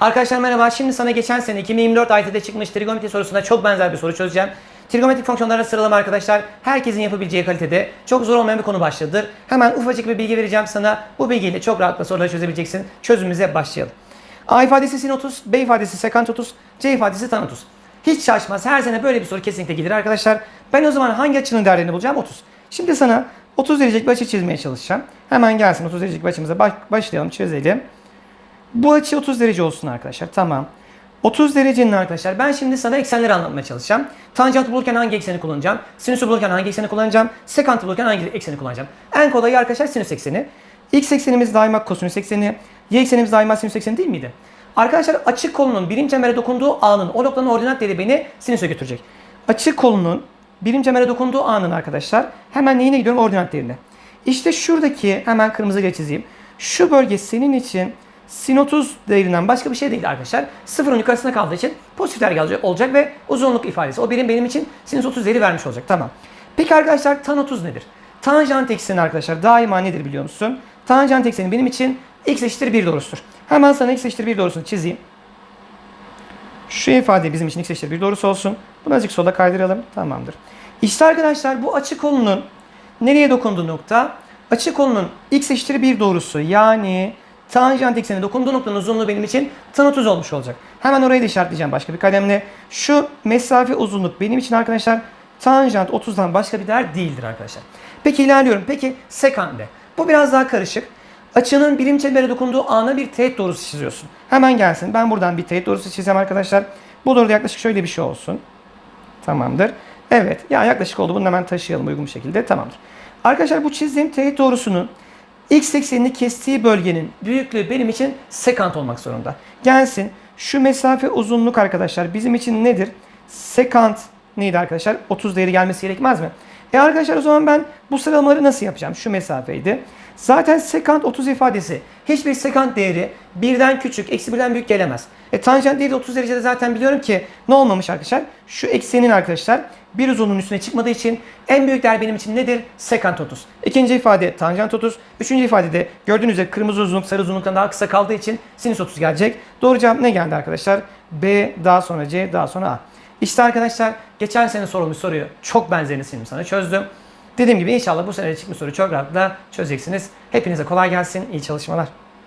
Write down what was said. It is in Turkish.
Arkadaşlar merhaba. Şimdi sana geçen sene 2024 AYT'de çıkmış trigonometri sorusuna çok benzer bir soru çözeceğim. Trigonometrik fonksiyonlara sıralama arkadaşlar herkesin yapabileceği kalitede çok zor olmayan bir konu başlığıdır. Hemen ufacık bir bilgi vereceğim sana. Bu bilgiyle çok rahatlıkla soruları çözebileceksin. Çözümümüze başlayalım. A ifadesi sin 30, B ifadesi sekant 30, C ifadesi tan 30. Hiç şaşmaz. Her sene böyle bir soru kesinlikle gelir arkadaşlar. Ben o zaman hangi açının değerlerini bulacağım? 30. Şimdi sana 30 derecelik bir açı çizmeye çalışacağım. Hemen gelsin 30 derecelik bir açımıza baş- başlayalım çözelim. Bu açı 30 derece olsun arkadaşlar. Tamam. 30 derecenin arkadaşlar ben şimdi sana eksenleri anlatmaya çalışacağım. Tanjantı bulurken hangi ekseni kullanacağım? Sinüsü bulurken hangi ekseni kullanacağım? Sekantı bulurken hangi ekseni kullanacağım? En kolayı arkadaşlar sinüs ekseni. X eksenimiz daima kosinüs ekseni. Y eksenimiz daima sinüs ekseni değil miydi? Arkadaşlar açık kolunun birinci çembere dokunduğu anın o noktanın ordinat değeri beni sinüse götürecek. Açık kolunun birinci çembere dokunduğu anın arkadaşlar hemen neyine gidiyorum? Ordinat değerine. İşte şuradaki hemen kırmızı çizeyim. Şu bölge senin için sin 30 değerinden başka bir şey değil arkadaşlar. Sıfırın yukarısına kaldığı için pozitif değer olacak ve uzunluk ifadesi. O birim benim için sinüs 30 değeri vermiş olacak. Tamam. Peki arkadaşlar tan 30 nedir? Tanjant ekseni arkadaşlar daima nedir biliyor musun? Tanjant ekseni benim için x eşittir 1 doğrusudur. Hemen sana x eşittir 1 doğrusunu çizeyim. Şu ifade bizim için x eşittir 1 doğrusu olsun. Bunu azıcık sola kaydıralım. Tamamdır. İşte arkadaşlar bu açı kolunun nereye dokunduğu nokta? Açı kolunun x eşittir 1 doğrusu yani tanjant eksenine dokunduğu noktanın uzunluğu benim için tan 30 olmuş olacak. Hemen orayı da işaretleyeceğim başka bir kalemle. Şu mesafe uzunluk benim için arkadaşlar tanjant 30'dan başka bir değer değildir arkadaşlar. Peki ilerliyorum. Peki sekande. Bu biraz daha karışık. Açının birim çembere dokunduğu ana bir teğet doğrusu çiziyorsun. Hemen gelsin. Ben buradan bir teğet doğrusu çizeceğim arkadaşlar. Bu doğruda yaklaşık şöyle bir şey olsun. Tamamdır. Evet. Ya yaklaşık oldu. Bunu hemen taşıyalım uygun bir şekilde. Tamamdır. Arkadaşlar bu çizdiğim teğet doğrusunun x eksenini kestiği bölgenin büyüklüğü benim için sekant olmak zorunda. Gelsin. Şu mesafe uzunluk arkadaşlar bizim için nedir? Sekant neydi arkadaşlar? 30 değeri gelmesi gerekmez mi? E arkadaşlar o zaman ben bu sıralamaları nasıl yapacağım? Şu mesafeydi. Zaten sekant 30 ifadesi hiçbir sekant değeri birden küçük, eksi birden büyük gelemez. E tanjant değeri de 30 derecede zaten biliyorum ki ne olmamış arkadaşlar? Şu eksenin arkadaşlar bir uzunluğun üstüne çıkmadığı için en büyük değer benim için nedir? Sekant 30. İkinci ifade tanjant 30. Üçüncü ifadede gördüğünüz üzere kırmızı uzunluk sarı uzunluktan daha kısa kaldığı için sinüs 30 gelecek. Doğru cevap ne geldi arkadaşlar? B daha sonra C daha sonra A. İşte arkadaşlar geçen sene sorulmuş soruyu çok benzerini şimdi sana çözdüm. Dediğim gibi inşallah bu sene çıkmış soruyu çok rahatlıkla çözeceksiniz. Hepinize kolay gelsin. İyi çalışmalar.